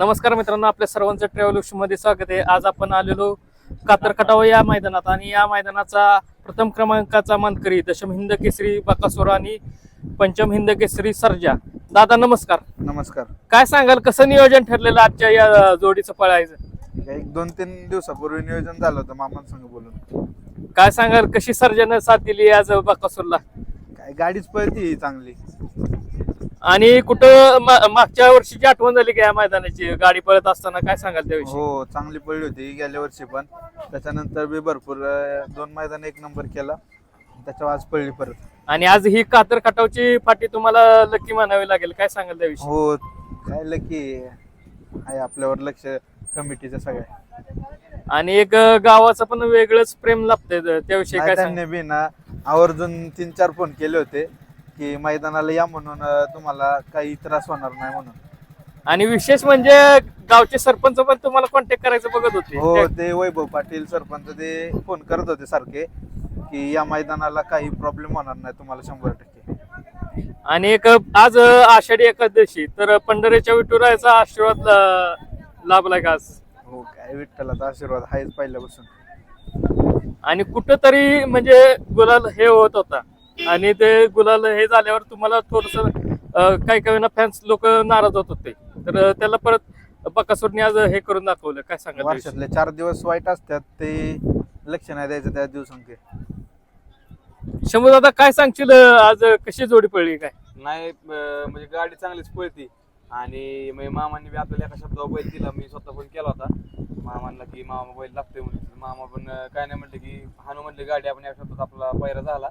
नमस्कार मित्रांनो आपल्या सर्वांचं ट्रॅव्हलमध्ये स्वागत आहे. आज आपण आलेलो कातर खटाव या मैदानात आणि या मैदानाचा प्रथम क्रमांकाचा मानकरी दशम हिंद केसरी बकासूर आणि पंचम हिंद केसरी सर्जा. दादा नमस्कार. नमस्कार. काय सांगाल कसं नियोजन ठरलेलं आजच्या या जोडीचं पळायचं. एक दोन तीन दिवसापूर्वी नियोजन झालं होतं मामांसंग बोलून. काय सांगाल कशी सर्जानं साथ दिली आज बकासूरला? काय गाडीच पळती ही चांगली. आणि कुठं मा- मागच्या वर्षीची आठवण झाली का या मैदानाची? गाडी पळत असताना काय सांगाल त्याविषयी? हो चांगली पडली होती गेल्या वर्षी पण. त्याच्यानंतर बी भरपूर अं, दोन मैदान एक नंबर केला. त्याच्यावर आज पडली परत. आणि आज ही कातर खटावची फाटी तुम्हाला लकी म्हणावी लागेल. काय सांगाल त्याविषयी? हो काय लकी आहे आपल्यावर लक्ष कमिटीचं सगळ्या आणि एक अं, गावाचं पण वेगळंच प्रेम लाभतंय त्याविषयी काय नाही, त्यांनी बी ना आवर्जून तीन चार फोन केले होते. की मैदानाला या म्हणून अं, तुम्हाला काही त्रास होणार नाही म्हणून. आणि विशेष म्हणजे गावचे सरपंच पण तुम्हाला कॉन्टॅक्ट करायचं बघत होते. हो ते वैभव पाटील सरपंच ते फोन करत होते सारखे की या मैदानाला काही प्रॉब्लेम होणार नाही तुम्हाला शंभर टक्के. आणि एक अं, आज अं, आषाढी एकादशी तर पंढरीच्या विठुरायाचा आशीर्वाद ला- लाभलाय का आज? हो काय विठ्ठलाचा आशीर्वाद आहेच पहिल्यापासून. आणि कुठंतरी म्हणजे गुलाल हे होत होता. आणि ते गुलाल हे झाल्यावर तुम्हाला थोडस काही काही फॅन्स लोक नाराज होत होते. तर त्याला परत बकासूरने आज हे करून दाखवलं. काय? वर्षातले चार दिवस वाईट असतात ते लक्ष नाही द्यायचं त्या दिवसांके शंभू दादा काय सांगशील आज कशी जोडी पडली काय? नाही म्हणजे गाडी चांगलीच पळती. आणि म्हणजे मामांनी बी आपल्याला एका शब्दावर बैल दिला मी स्वतः पण केला होता. मामांना की मामा बैल लागतोय म्हणून. मामा पण काय नाही म्हटलं की हानू म्हटलं गाडी आपण एका शब्दात आपला पैरा झाला.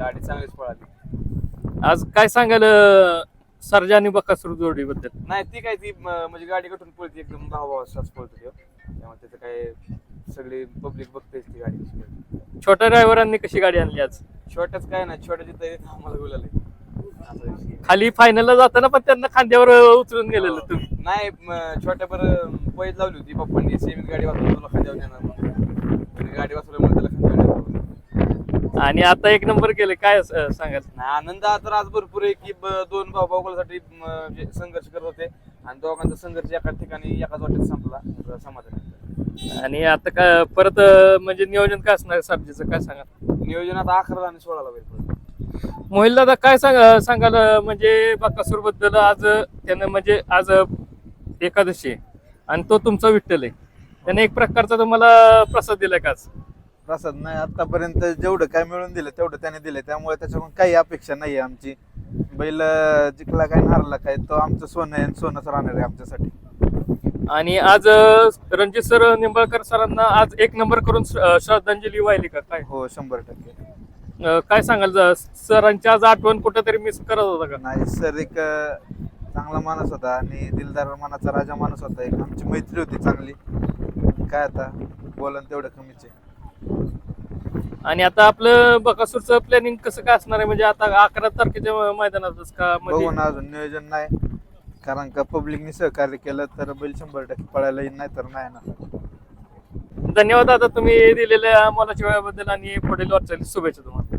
गाडी चांगलीच पळाली आज काय सांगाल अं, सर्जा आणि बकासूर जोडी बद्दल नाही ती काय ती म्हणजे गाडी कटून पळती एकदम भाव भावाचाच पळतो त्यो. त्यामुळे त्याचं काय सगळी पब्लिक बघतेच ती गाडी कशी पळते. छोट्या ड्रायव्हरांनी कशी गाडी आणली आज छोट्याच काय नाही छोट्या जिथं आम्हाला बोलायला असा विषय आहे. खाली फायनलला जाताना पण त्यांना खांद्यावर अं, उचलून गेलेलं तुम्ही नाही म- छोट्या बरं पैज लावली होती पप्पांनी सेमी गाडी वाचवली तुला खांद्यावर म्हणून. त्यांनी गाडी वाचवल्यामुळे त्याला खांद्यावर. आणि आता एक नंबर केले काय सांगाल? नाही आनंद तर आज भरपूर आहे की ब- दोन भाऊ भाऊसाठी संघर्ष करत होते आणि दोघांचा संघर्ष एका ठिकाणी एकाच वाटेत संपला समाधान आहे. आणि आता काय परत अं, म्हणजे नियोजन काय असणार सर्जीचं काय सांगाल? नियोजन आता अकरा आणि सोळाला होईल मोहिल दादा काय सांग सांगाल अं, म्हणजे बकासूरबद्दल आज अं, त्यानं म्हणजे आज अं, एकादशी आहे आणि तो तुमचा विठ्ठल आहे. त्याने एक प्रकारचा तुम्हाला प्रसाद दिलाय का आज? प्रसाद नाही आतापर्यंत जेवढं काय मिळून दिलं तेवढं त्याने दिलं त्यामुळे त्याच्याकडून काही अपेक्षा नाही आहे आमची. बैल जिंकला काय हारला काय तो आमचं सोनं आहे आणि सोनंच राहणार आहे आमच्यासाठी. आणि आज रणजित सर निंबाळकर सरांना आज एक नंबर करून श्रद्धांजली वाहिली का? काय? हो शंभर टक्के. अं, काय सांगाल ज- सरांची आज आठवण कुठेतरी मिस करत होता का? नाही सर एक अं, चांगला माणूस होता आणि दिलदार मनाचा राजा माणूस होता. एक आमची मैत्री होती चांगली. काय आता बोलन तेवढं कमीच आहे. आणि आता आपलं बकासूरचं प्लॅनिंग कसं काय असणार आहे? म्हणजे आता अकरा तारखेच्या मैदानातच का मध्ये? अजून नियोजन नाही. कारण का पब्लिकने सहकार्य केलं तर बैल शंभर टक्के पळायला येईल नाही तर नाही ना. धन्यवाद आता तुम्ही दिलेल्या मोलाच्या वेळाबद्दल आणि पुढील वाटचाली शुभेच्छा तुम्हाला.